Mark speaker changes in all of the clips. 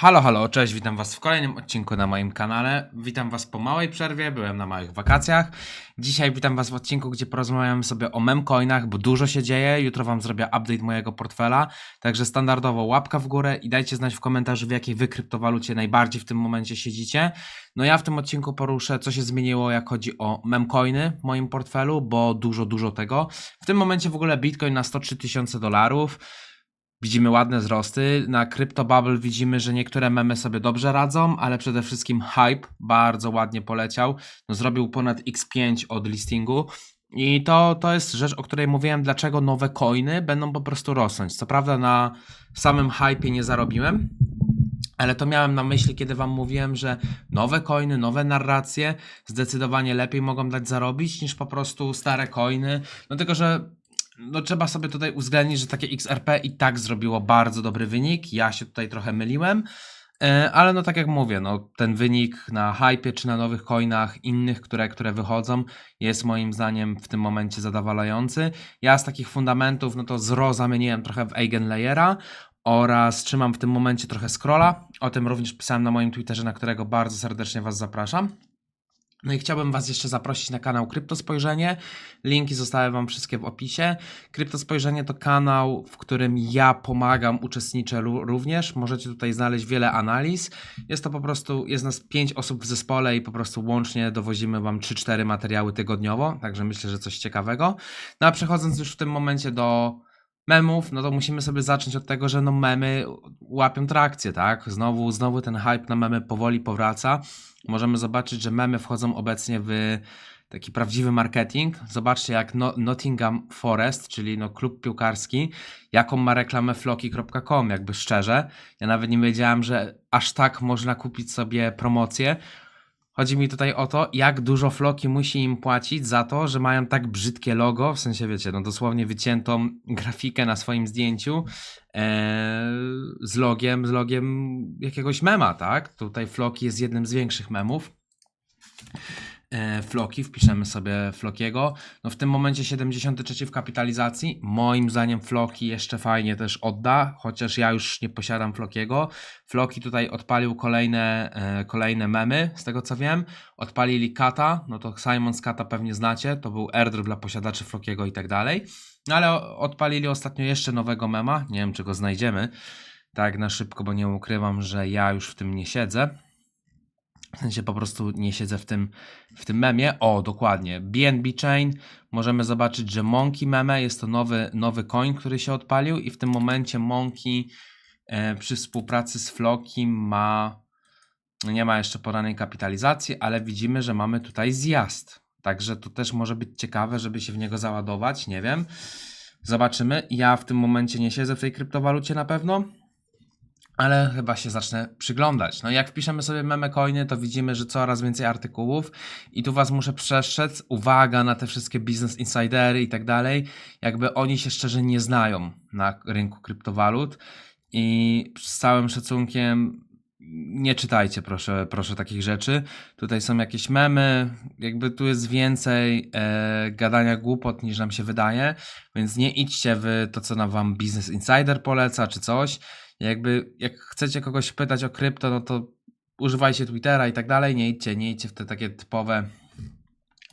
Speaker 1: Halo, halo, cześć, witam Was w kolejnym odcinku na moim kanale. Witam Was po małej przerwie, byłem na małych wakacjach. Dzisiaj witam Was w odcinku, gdzie porozmawiamy sobie o memcoinach, bo dużo się dzieje. Jutro Wam zrobię update mojego portfela, także standardowo łapka w górę i dajcie znać w komentarzu, w jakiej wy kryptowalucie najbardziej w tym momencie siedzicie. No ja w tym odcinku poruszę, co się zmieniło, jak chodzi o memcoiny w moim portfelu, bo dużo, dużo tego. W tym momencie w ogóle Bitcoin na 103 tysiące dolarów. Widzimy ładne wzrosty. Na CryptoBubble widzimy, że niektóre memy sobie dobrze radzą, ale przede wszystkim hype bardzo ładnie poleciał. No, zrobił ponad x5 od listingu. I to, to jest rzecz, o której mówiłem, dlaczego nowe coiny będą po prostu rosnąć. Co prawda na samym hypie nie zarobiłem, ale to miałem na myśli, kiedy Wam mówiłem, że nowe coiny, nowe narracje zdecydowanie lepiej mogą dać zarobić niż po prostu stare coiny. No tylko, że no trzeba sobie tutaj uwzględnić, że takie XRP i tak zrobiło bardzo dobry wynik. Ja się tutaj trochę myliłem. E, Ale no tak jak mówię, no ten wynik na hypie czy na nowych coinach innych, które, które wychodzą, jest moim zdaniem w tym momencie zadowalający. Ja z takich fundamentów, no to zro zamieniłem trochę w Eigenlayera oraz trzymam w tym momencie trochę scrolla. O tym również pisałem na moim Twitterze, na którego bardzo serdecznie Was zapraszam. No i chciałbym Was jeszcze zaprosić na kanał Kryptospojrzenie. Linki zostały Wam wszystkie w opisie. Kryptospojrzenie to kanał, w którym ja pomagam, uczestniczę również. Możecie tutaj znaleźć wiele analiz. Jest to po prostu, jest nas 5 osób w zespole i po prostu łącznie dowozimy Wam 3-4 materiały tygodniowo, także myślę, że coś ciekawego. No a przechodząc już w tym momencie do memów, no to musimy sobie zacząć od tego, że no memy łapią trakcję, tak? Znowu, znowu ten hype na memy powoli powraca. Możemy zobaczyć, że memy wchodzą obecnie w taki prawdziwy marketing. Zobaczcie, jak no, Nottingham Forest, czyli no klub piłkarski, jaką ma reklamę floki.com, jakby szczerze. Ja nawet nie wiedziałem, że aż tak można kupić sobie promocję. Chodzi mi tutaj o to, jak dużo Floki musi im płacić za to, że mają tak brzydkie logo, w sensie wiecie, no dosłownie wyciętą grafikę na swoim zdjęciu e, z logiem, z logiem jakiegoś mema, tak? Tutaj Floki jest jednym z większych memów. E, Floki, wpiszemy sobie Flokiego. No w tym momencie 73 w kapitalizacji. Moim zdaniem Floki jeszcze fajnie też odda, chociaż ja już nie posiadam Flokiego. Floki tutaj odpalił kolejne, e, kolejne memy, z tego co wiem. Odpalili Kata, no to Simon z Kata pewnie znacie, to był airdrop dla posiadaczy Flokiego i tak dalej. No ale odpalili ostatnio jeszcze nowego mema, nie wiem czy go znajdziemy, tak na szybko, bo nie ukrywam, że ja już w tym nie siedzę. W sensie po prostu nie siedzę w tym, w tym memie. O, dokładnie. BNB Chain. Możemy zobaczyć, że Monkey Meme jest to nowy, nowy coin, który się odpalił i w tym momencie Monkey e, przy współpracy z Floki ma no nie ma jeszcze podanej kapitalizacji, ale widzimy, że mamy tutaj zjazd. Także to też może być ciekawe, żeby się w niego załadować, nie wiem. Zobaczymy. Ja w tym momencie nie siedzę w tej kryptowalucie na pewno, ale chyba się zacznę przyglądać. No jak wpiszemy sobie meme coiny, to widzimy, że coraz więcej artykułów i tu was muszę przestrzec, uwaga na te wszystkie business insidery i tak dalej, jakby oni się szczerze nie znają na rynku kryptowalut i z całym szacunkiem nie czytajcie proszę, proszę takich rzeczy. Tutaj są jakieś memy, jakby tu jest więcej e, gadania głupot niż nam się wydaje, więc nie idźcie w to, co nam wam Business Insider poleca czy coś. Jakby jak chcecie kogoś pytać o krypto, no to używajcie Twittera i tak dalej, nie idźcie, nie idźcie w te takie typowe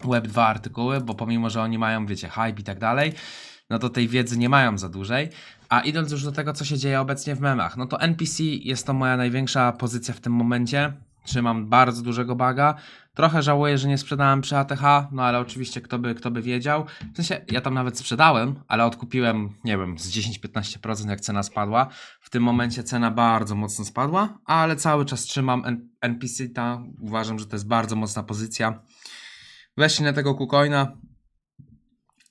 Speaker 1: Web2 artykuły, bo pomimo, że oni mają, wiecie, hype i tak dalej, no to tej wiedzy nie mają za dużej. A idąc już do tego, co się dzieje obecnie w memach, no to NPC jest to moja największa pozycja w tym momencie. Trzymam bardzo dużego baga. Trochę żałuję, że nie sprzedałem przy ATH, no ale oczywiście kto by, kto by wiedział. W sensie ja tam nawet sprzedałem, ale odkupiłem, nie wiem, z 10-15% jak cena spadła. W tym momencie cena bardzo mocno spadła, ale cały czas trzymam NPC, ta uważam, że to jest bardzo mocna pozycja. Weszli na tego KuCoina,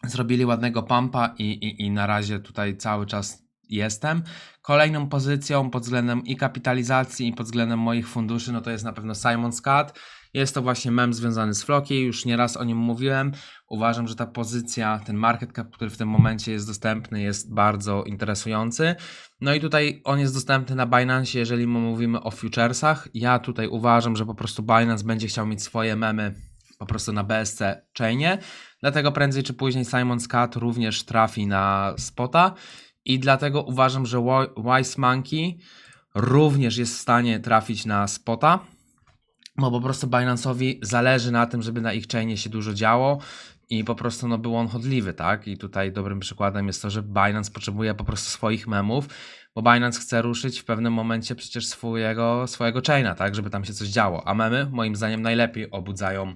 Speaker 1: zrobili ładnego pumpa i, i, i na razie tutaj cały czas jestem. Kolejną pozycją pod względem i kapitalizacji i pod względem moich funduszy, no to jest na pewno Simon's Cut. Jest to właśnie mem związany z Floki, już nieraz o nim mówiłem. Uważam, że ta pozycja, ten market cap, który w tym momencie jest dostępny, jest bardzo interesujący. No i tutaj on jest dostępny na Binance, jeżeli mówimy o futuresach. Ja tutaj uważam, że po prostu Binance będzie chciał mieć swoje memy po prostu na BSC chainie. Dlatego prędzej czy później Simon's Cut również trafi na spota i dlatego uważam, że Wi- Wise Monkey również jest w stanie trafić na spota, bo po prostu Binance'owi zależy na tym, żeby na ich chainie się dużo działo i po prostu no, był on chodliwy, tak? I tutaj dobrym przykładem jest to, że Binance potrzebuje po prostu swoich memów, bo Binance chce ruszyć w pewnym momencie przecież swojego, swojego chaina, tak? Żeby tam się coś działo, a memy moim zdaniem najlepiej obudzają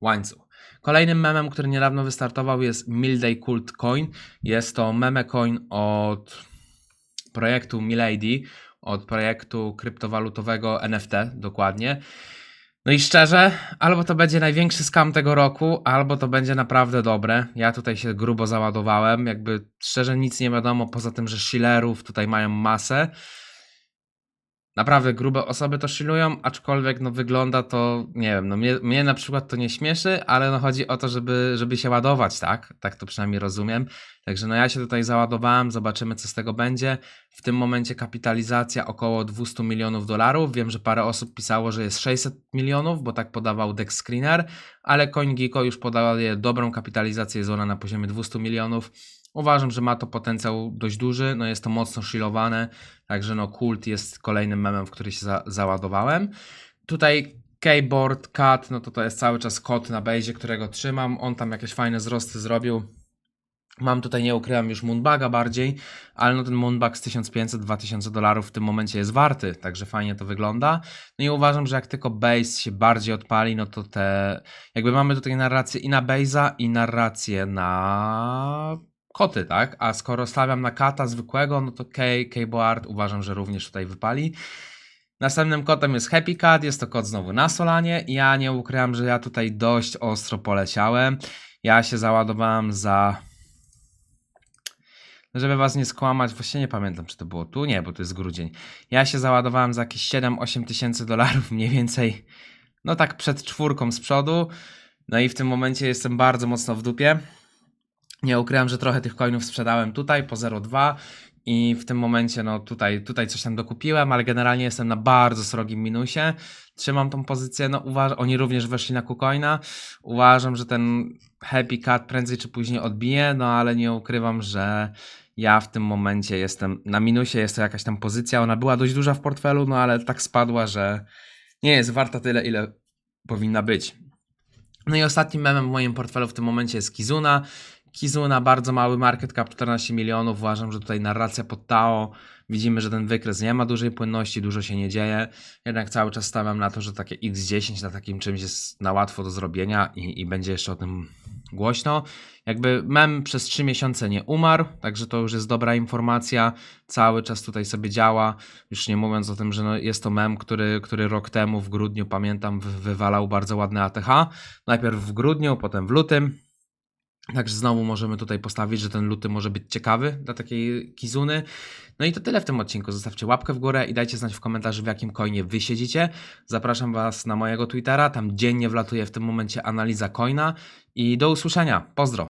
Speaker 1: łańcuch. Kolejnym memem, który niedawno wystartował jest Milday Cult Coin. Jest to meme coin od projektu Milady, od projektu kryptowalutowego NFT dokładnie. No i szczerze, albo to będzie największy skam tego roku, albo to będzie naprawdę dobre. Ja tutaj się grubo załadowałem, jakby szczerze nic nie wiadomo, poza tym, że shillerów tutaj mają masę. Naprawdę grube osoby to shillują, aczkolwiek no wygląda to, nie wiem, no mnie, mnie na przykład to nie śmieszy, ale no chodzi o to, żeby, żeby się ładować, tak? Tak to przynajmniej rozumiem. Także no ja się tutaj załadowałem, zobaczymy co z tego będzie. W tym momencie kapitalizacja około 200 milionów dolarów. Wiem, że parę osób pisało, że jest 600 milionów, bo tak podawał Dex Screener, ale CoinGecko już podaje dobrą kapitalizację, jest ona na poziomie 200 milionów. Uważam, że ma to potencjał dość duży, no jest to mocno shilowane, także no Kult jest kolejnym memem, w który się za załadowałem. Tutaj Keyboard Cat, no to to jest cały czas kod na bazie, którego trzymam, on tam jakieś fajne wzrosty zrobił. Mam tutaj, nie ukryłem już Moonbaga bardziej, ale no ten Moonbag z 1500-2000 dolarów w tym momencie jest warty, także fajnie to wygląda. No i uważam, że jak tylko base się bardziej odpali, no to te, jakby mamy tutaj narrację i na base'a i narrację na koty, tak? A skoro stawiam na kata zwykłego, no to K, Keyboard uważam, że również tutaj wypali. Następnym kotem jest Happy Cat, jest to kot znowu na Solanie. Ja nie ukrywam, że ja tutaj dość ostro poleciałem. Ja się załadowałem za żeby was nie skłamać, właśnie nie pamiętam, czy to było tu, nie, bo to jest grudzień. Ja się załadowałem za jakieś 7-8 tysięcy dolarów mniej więcej, no tak przed czwórką z przodu. No i w tym momencie jestem bardzo mocno w dupie. Nie ukrywam, że trochę tych coinów sprzedałem tutaj po 0,2 i w tym momencie no tutaj, tutaj coś tam dokupiłem, ale generalnie jestem na bardzo srogim minusie. Trzymam tą pozycję, no uważam, oni również weszli na KuCoina. Uważam, że ten Happy Cat prędzej czy później odbije, no ale nie ukrywam, że ja w tym momencie jestem na minusie, jest to jakaś tam pozycja, ona była dość duża w portfelu, no ale tak spadła, że nie jest warta tyle, ile powinna być. No i ostatnim memem w moim portfelu w tym momencie jest Kizuna. Kizuna, bardzo mały market cap, 14 milionów. Uważam, że tutaj narracja pod Tao. Widzimy, że ten wykres nie ma dużej płynności, dużo się nie dzieje. Jednak cały czas stawiam na to, że takie X10 na takim czymś jest na łatwo do zrobienia i, i będzie jeszcze o tym głośno. Jakby mem przez 3 miesiące nie umarł, także to już jest dobra informacja. Cały czas tutaj sobie działa. Już nie mówiąc o tym, że no jest to mem, który, który rok temu w grudniu, pamiętam, wy- wywalał bardzo ładny ATH. Najpierw w grudniu, potem w lutym. Także znowu możemy tutaj postawić, że ten luty może być ciekawy dla takiej kizuny. No i to tyle w tym odcinku. Zostawcie łapkę w górę i dajcie znać w komentarzu, w jakim coinie wy siedzicie. Zapraszam Was na mojego Twittera, tam dziennie wlatuje w tym momencie analiza coina i do usłyszenia. Pozdro!